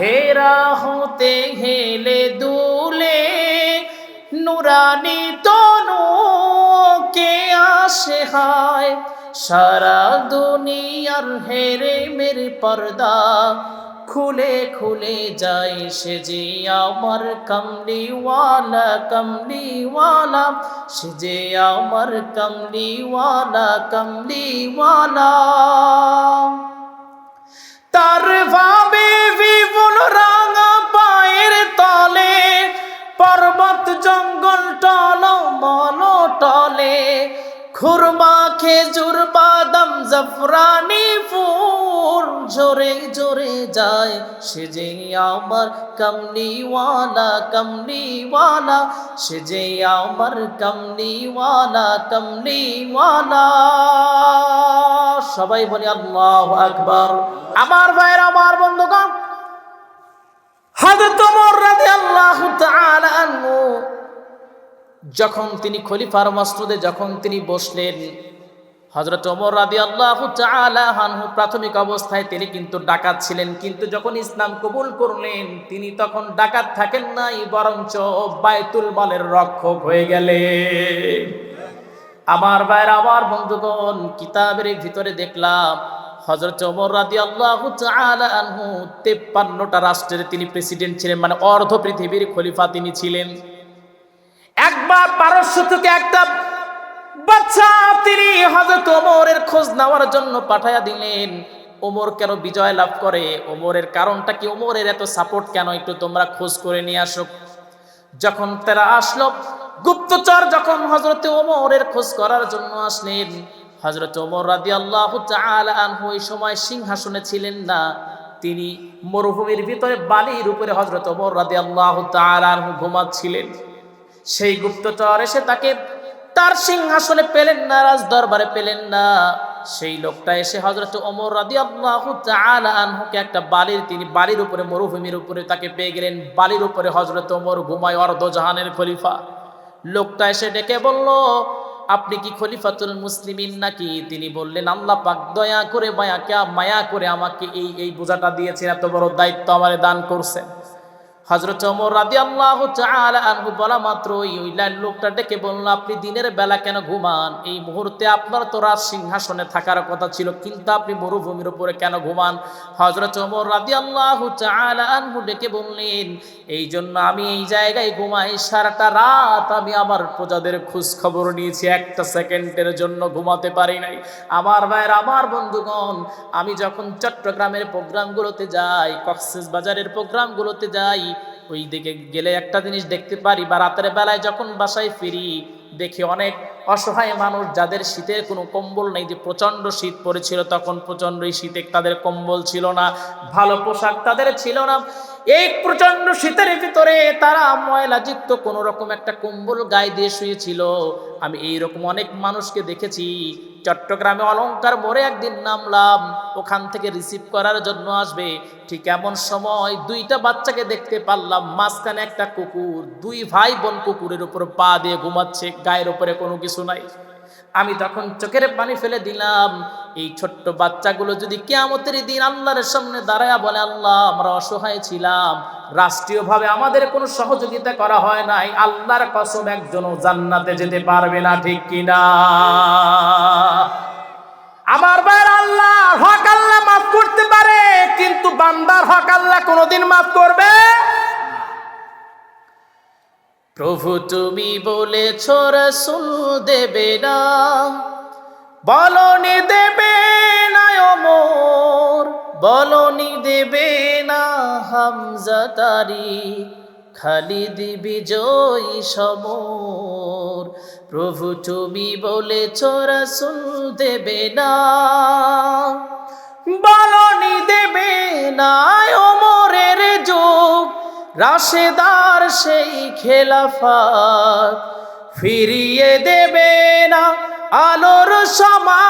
হেরা হতে হেলে দুলে নুরানি তনু কে আসে হায়? সারা দুনিয়ার হেরে মেরে পর্দা খুলে খুলে যায় সে যে আমার কমলিওয়ালা কমলিওয়ালা। সে যে আমার কমলিওয়ালা কমলিওয়ালা। তার ভাবে বিপুল রাঙা পায়ের তলে, পর্বত জঙ্গল টল মল টলে, খুরমা, খেজুর, বাদাম, জাফরানি ফুল জোরে জোরে যায়। সে যে আমার কমলিওয়ালা কমলিওয়ালা, সে যে আমার কমলিওয়ালা কমলিওয়ালা। সবাই বলি, আল্লাহ আকবর। আমার ভাইয়ের, আমার বন্ধুগণ যখন তিনি খলিফার মসজিদে যখন তিনি বসলেন হজরত ওমর রাদি আল্লাহ প্রাথমিক অবস্থায় তিনি কিন্তু ডাকাত ছিলেন। কিন্তু যখন ইসলাম কবুল করলেন, তিনি তখন ডাকাত থাকেন নাই, বরঞ্চ বায়তুল মালের রক্ষক হয়ে গেলেন। আমার ভাইয়ের, আমার বন্ধুগণ, কিতাবের ভিতরে দেখলাম হজরত ওমর রাদি আল্লাহ আনহু তেপ্পান্নটা রাষ্ট্রের তিনি প্রেসিডেন্ট ছিলেন মানে অর্ধ পৃথিবীর খলিফা তিনি ছিলেন। একবার পারস্য থেকে একটা বাচ্চা তিনি হজরত ওমরের খোঁজ নেওয়ার জন্য পাঠাইয়া দিলেন। ওমর কেন বিজয় লাভ করে? ওমরের কারণটা কি? ওমরের এত সাপোর্ট কেন? একটু তোমরা খোঁজ করে নিয়ে আসো। যখন তারা আসলো গুপ্তচর যখন হজরতে ওমরের খোঁজ করার জন্য আসলেন হজরত ওমর রাদি আল্লাহ ওই সময় সিংহাসনে ছিলেন না, তিনি মরুভূমির ভিতরে বালির উপরে হজরত ওমর রাদি আল্লাহ ঘুমাচ্ছিলেন। সেই গুপ্তচর এসে তাকে, তার সিংহাসনে পেলেন না রাজ দরবারে পেলেন না। সেই লোকটা এসে হজরত ওমর রাদি আল্লাহ আনহুকে একটা বালির, তিনি বালির উপরে, মরুভূমির উপরে তাকে পেয়ে গেলেন। বালির উপরে হজরত ওমর ঘুমায় অর্ধ জাহানের খলিফা। লোকটা এসে ডেকে বলল, আপনি কি খলিফাতুল মুসলিমিন নাকি? তিনি বললেন, আল্লাহ পাক দয়া করে, মায়া কে, মায়া করে আমাকে এই এই বোঝাটা দিয়েছেন, এত বড় দায়িত্ব আমারে দান করছেন। হজরত ওমর রাদি আল্লাহ আনহু বলা মাত্র ওই লাইন লোকটা ডেকে বলল, আপনি দিনের বেলা কেন ঘুমান? এই মুহূর্তে আপনার তো রাজ সিংহাসনে থাকার কথা ছিল, কিন্তু আপনি মরুভূমির উপরে কেন ঘুমান? হজরত ওমর রাদি আল্লাহ আনহু ডেকে বললেন, এই জন্য আমি এই জায়গায় ঘুমাই, সারাটা রাত আমি আমার প্রজাদের খোঁজ খবর নিয়েছি, একটা সেকেন্ডের জন্য ঘুমাতে পারি নাই। আমার ভাইয়ের, আমার বন্ধুগণ, আমি যখন চট্টগ্রামের প্রোগ্রামগুলোতে যাই, কক্সেস বাজারের প্রোগ্রামগুলোতে যাই ওই দিকে গেলে একটা জিনিস দেখতে পারি, বা রাতের বেলায় যখন বাসায় ফিরি, দেখি অনেক অসহায় মানুষ যাদের শীতের কোনো কম্বল নেই, যে প্রচণ্ড শীত পড়েছিল, তখন প্রচণ্ড এই শীতে তাদের কম্বল ছিল না, ভালো পোশাক তাদের ছিল না। এই প্রচণ্ড শীতের ভিতরে তারা ময়লাযুক্ত কোনো রকম একটা কম্বল গায়ে দিয়ে শুয়েছিল। আমি এইরকম অনেক মানুষকে দেখেছি চট্টগ্রামে অলঙ্কার মোড়ে একদিন নামলাম, ওখান থেকে রিসিভ করার জন্য আসবে। ঠিক এমন সময় দুইটা বাচ্চাকে দেখতে পারলাম, মাঝখানে একটা কুকুর, দুই ভাই বোন কুকুরের উপর পা দিয়ে ঘুমাচ্ছে, গায়ের উপরে কোনো কিছু নাই। আমি তখন চোখের পানি ফেলে দিলাম। এই ছোট্ট বাচ্চাগুলো যদি কেয়ামতের দিন আল্লাহর সামনে দাঁড়ায় বলে, আল্লাহ, আমরা অসহায় ছিলাম। রাষ্ট্রীয়ভাবে আমাদের কোনো সহযোগিতা করা হয় নাই। আল্লাহর কসম, একজনও জান্নাতে যেতে পারবে না, ঠিক কিনা আমার ভাইয়ের আল্লাহ, হক আল্লাহ মাফ করতে পারে, কিন্তু বান্দার হক আল্লাহ কোনোদিন মাফ করবে প্রভু তুমি বলেছ, রসুল দেবে না। বলনি দেবে না অমর, বলনি দেবে না হামজা তারি, খালিদ বিজয়ী সমর। প্রভু তুমি বলেছ, রসুল দেবে না। বলনি দেবে না অমরের যুগ রাশেদার সেই খেলাফাত ফিরিয়ে দেবে না আলোর সমা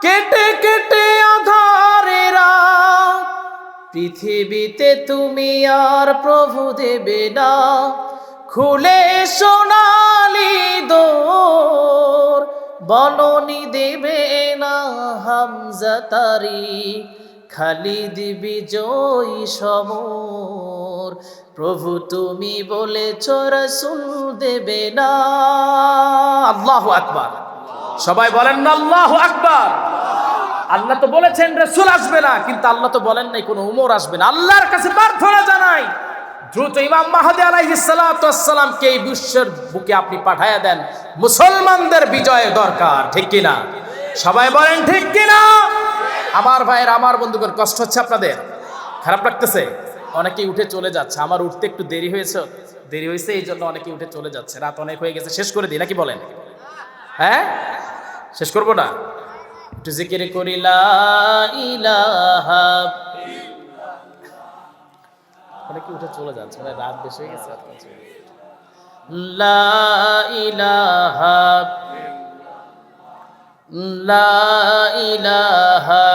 কেটে কেটে আধারেরা পৃথিবীতে তুমি আর প্রভু দেবে না। খুলে সোনালি দোর। বলনি দেবে না হামজা তারি খালিদ বিজয়ী সমর। প্রভু, তুমি বলেছ, রসুল দেবে না। আল্লাহ আকবার। সবাই বলেন না, আল্লাহ আকবার। আল্লাহ তো বলেছেন, রসুল আসবে না। কিন্তু আল্লাহ তো বলেন নাই, কোনো উমর আসবে না। আল্লাহর কাছে প্রার্থনা জানাই। দ্রুত ইমাম মাহাদি আলাইহিসালামকে এই বিশ্বের বুকে আপনি পাঠাইয়া দেন। মুসলমানদের বিজয় দরকার, ঠিক কিনা? সবাই বলেন, ঠিক কিনা? আমার ভাইয়ের, আমার বন্ধুগণ, কষ্ট হচ্ছে আপনাদের? খারাপ লাগতেছে? অনেকেই উঠে চলে যাচ্ছে। আমার উঠতে একটু দেরি হয়েছে দেরি হয়েছে, এই জন্য অনেকেই উঠে চলে যাচ্ছে। রাত অনেক হয়ে গেছে, শেষ করে দিই, নাকি বলেন? হ্যাঁ? শেষ করব না? একটু জিকির করি, লা ইলাহা অনেকে উঠে চলে যাচ্ছে মানে রাত বেশি হয়ে গেছে আপনার চলে যাচ্ছে। লা ইলাহা লা ইলাহা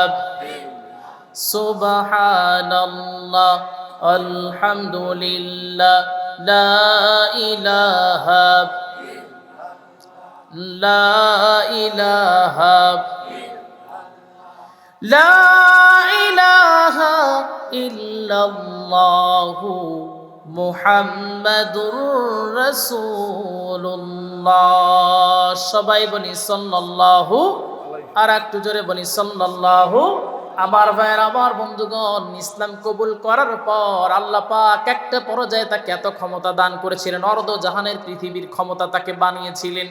সুবহানাল্লাহ আলহামদুলিল্লাহ লা ইলাহা লা ইলাহা লা ইলাহা ইল্লাল্লাহু মুহাম্মাদুর রাসূলুল্লাহ। সবাই বলি সাল্লাল্লাহু, আর একটু জোরে বলি সাল্লাল্লাহু। আমার ভাইয়ের, আমার বন্ধুগণ, ইসলাম কবুল করার পর আল্লাহ পাক একটা পর্যায়ে তাকে এত ক্ষমতা দান করেছিলেন। অর্ধ জাহানের পৃথিবীর ক্ষমতা তাকে বানিয়েছিলেন।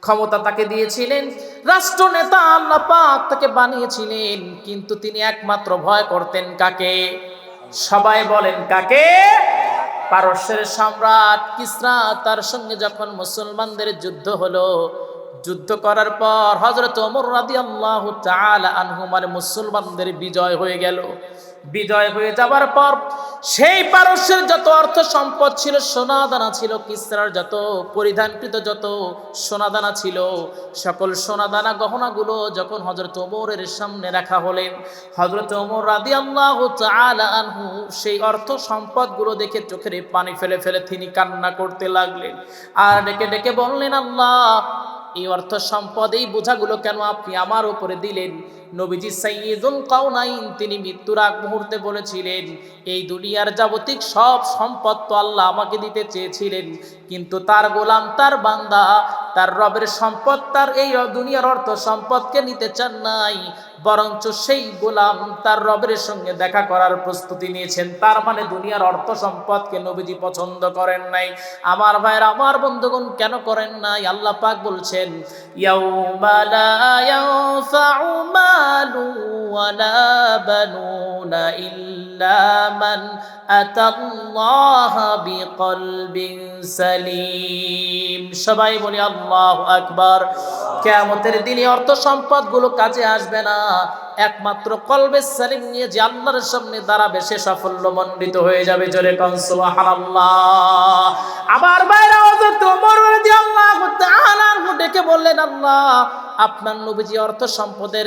ক্ষমতা তাকে দিয়েছিলেন। রাষ্ট্রনেতা আল্লাহ পাক তাকে বানিয়েছিলেন। কিন্তু তিনি একমাত্র ভয় করতেন কাকে? সবাই বলেন কাকে? পারস্যের সম্রাট কিসরা তার সঙ্গে যখন মুসলমানদের যুদ্ধ হলো, যুদ্ধ করার পর হজরত ওমর রাদিয়াল্লাহু আল্লাহ আনহু মানে মুসলমানদের বিজয় হয়ে গেল। বিজয় হয়ে যাবার পর সেই পারস্যের যত অর্থ সম্পদ ছিল, সোনাদানা ছিল, কিসরার যত, পরিধানকৃত যত সোনাদানা ছিল, সকল সোনাদানা গহনাগুলো যখন হজরত ওমরের সামনে রাখা হলেন হজরত ওমর রাদি আল্লাহ আনহু সেই অর্থ সম্পদগুলো দেখে চোখের পানি ফেলে ফেলে তিনি কান্না করতে লাগলেন। আর ডেকে ডেকে বললেন, আল্লাহ, এই অর্থ সম্পদ, এই বোঝাগুলো কেন আপনি আমার উপরে দিলেন? নবীজি সাইয়দুল কাউনাইন তিনি মৃত্যুর আগ মুহূর্তে বলেছিলেন, এই দুনিয়ার যাবতিক সব সম্পদ তো আল্লাহ আমাকে দিতে চেয়েছিলেন, কিন্তু তার গোলাম, তার বান্দা, তার রবের সম্পদ, তার এই দুনিয়ার অর্থ সম্পদকে নিতে চান নাই, বরঞ্চ সেই গোলাম তার রবের সঙ্গে দেখা করার প্রস্তুতি নিয়েছেন। তার মানে দুনিয়ার অর্থ সম্পদকে নবীজি পছন্দ করেন নাই। আমার ভাইয়ের, আমার বন্ধুগণ কেন করেন নাই? আল্লাহ পাক বলছেন, ইয়াউমা লা মালু ওয়ালা বানুনা ইল্লা মান আতাল্লাহা বিকলবিন সালিম সবাই বলি, আল্লাহু আকবার। কিয়ামতের দিনে অর্থ সম্পদগুলো কাজে আসবে না। একমাত্র কলবে সালিম নিয়ে যে আল্লাহর সামনে দাঁড়াবে, সে সাফল্য মণ্ডিত হয়ে যাবে। জোরে কন আবার বাইরে ডেকে বললেন, আল্লাহ, আপনার নবীজি অর্থ সম্পদের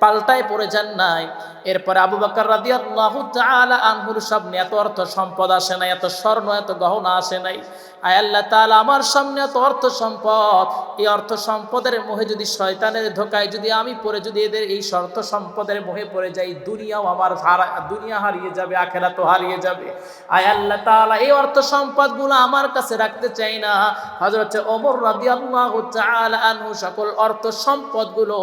পাল্টায় পড়ে যান নাই। এরপরে আবু বাকর রাদিয়াল্লাহু তাআলা আনহুর সামনে এত অর্থ সম্পদ আসে নাই, এত স্বর্ণ, এত গহনা আসে নাই। আয় আল্লাহ তাআলা, আমার সামনে এত অর্থ সম্পদ, এই অর্থ সম্পদের মোহে যদি শয়তানের ধোকায় যদি আমি পড়ে, যদি এদের এই শর্ত সম্পদের মোহে পড়ে যাই, দুনিয়াও আমার হারা, দুনিয়া হারিয়ে যাবে, আখেরাতও হারিয়ে যাবে। আয় আল্লাহ তাআলা, এই অর্থ সম্পদগুলো আমার কাছে রাখতে চাই না। হযরত ওমর রাদিয়াল্লাহু তাআলা আনহু সকল অর্থ সম্পদগুলো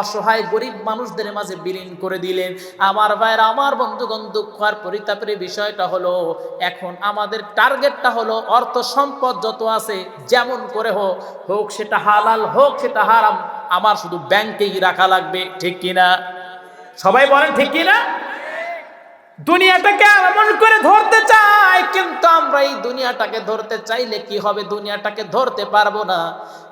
অসহায় গরিব মানুষদের মাঝে বিলীন করে দিলেন। আমার ভাইয়ের, আমার বন্ধুগণ, দুঃখ আর পরিতাপের বিষয়টা হলো, এখন আমাদের টার্গেটটা হলো অর্থ সম্পদ যত আছে যেমন করে হোক হোক সেটা হালাল, হোক সেটা হারাম, আমার শুধু ব্যাংকেই রাখা লাগবে, ঠিক কিনা? সবাই বলেন ঠিক কিনা? দুনিয়াটাকে এমন করে ধরতে চাই কিন্তু আমরা এই দুনিয়াটাকে ধরতে চাইলে কি হবে? দুনিয়াটাকে ধরতে পারব না।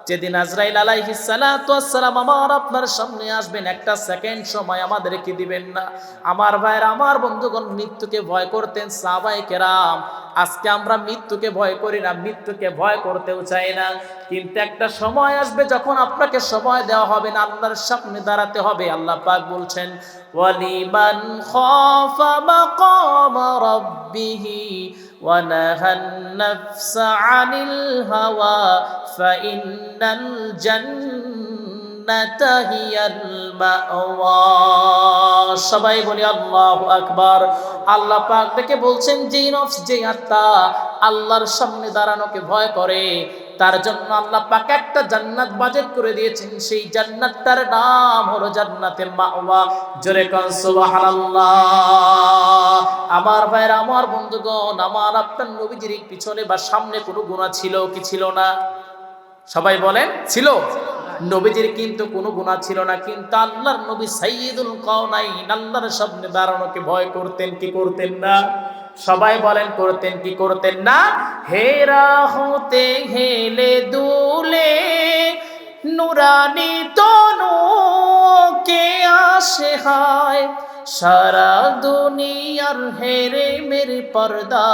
যেদিন আজরাইল আলাইহিস সালাতু ওয়াসসালাম আমার আপনার সামনে আসবেন, একটা সেকেন্ড সময় আমাদেরকে দিবেন না। আমার ভাইয়ের, আমার বন্ধুগণ, মৃত্যুকে ভয় করতেন সাহাবায়ে কেরাম। আজকে আমরা মৃত্যুকে ভয় করি না, মৃত্যুকে ভয় করতেও চাই না। কিন্তু একটা সময় আসবে যখন আপনাকে সময় দেওয়া হবে না, আল্লাহর সামনে দাঁড়াতে হবে। আল্লাহ পাক বলছেন, ওয়ালিমান খাফা মাকাম রাব্বিহি ونهى النفس عن الهوى فإن জান্নাতা হিয়াল মাওয়া সবাই বলি আল্লাহু আকবার আল্লাহ পাক ডেকে বলছেন যে নফস যে আত্মা আল্লাহর সামনে দাঁড়ানোকে ভয় করে তার জন্য আল্লাহ পাক একটা জান্নাত বাজেট করে দিয়েছেন। সেই জান্নাতটার নাম হলো জান্নাতে মাওয়া। জোরে কান, সুবহানাল্লাহ। আমার ভাইরা আমার বন্ধুগণ, আমার আপনার নবীজির পিছনে বা সামনে কোনো গুনাহ ছিল কি ছিল না? সবাই বলেন, ছিল। নবীজির কিন্তু কোনো গুনাহ ছিল না। কিন্তু আল্লাহর নবী সাইয়্যিদুল কাওনাইন, আল্লাহর সামনে দাঁড়ানোকে ভয় করতেন, কি করতেন না? সবাই বলেন, করতেন কি করতেন না? হেরা হতে হেলে দুলে, নুরানি তনু কে আসে হায়? সারা দুনিয়ার হেরে মেরে পর্দা,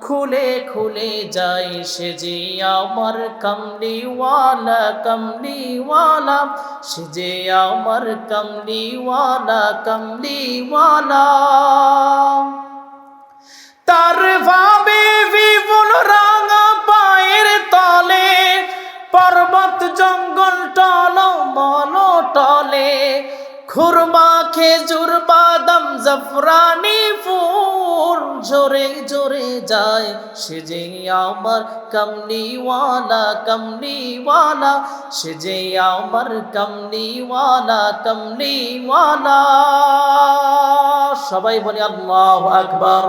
খুলে খুলে যায় সে যে আমার কমলিওয়ালা কমলিওয়ালা, সে যে আমার কমলিওয়ালা কমলিওয়ালা। তার ভাবে বিপুল রাঙা পায়ের তলে, পর্বত জঙ্গল টল মল টলে, খুরমা, খেজুর, বাদাম, জাফরানি ফুল জোরে জোরে যায়। সে যে আমার কমলিওয়ালা কমলিওয়ালা, সে যে আমার কমলিওয়ালা কমলিওয়ালা। সবাই বলে আল্লাহ আকবার।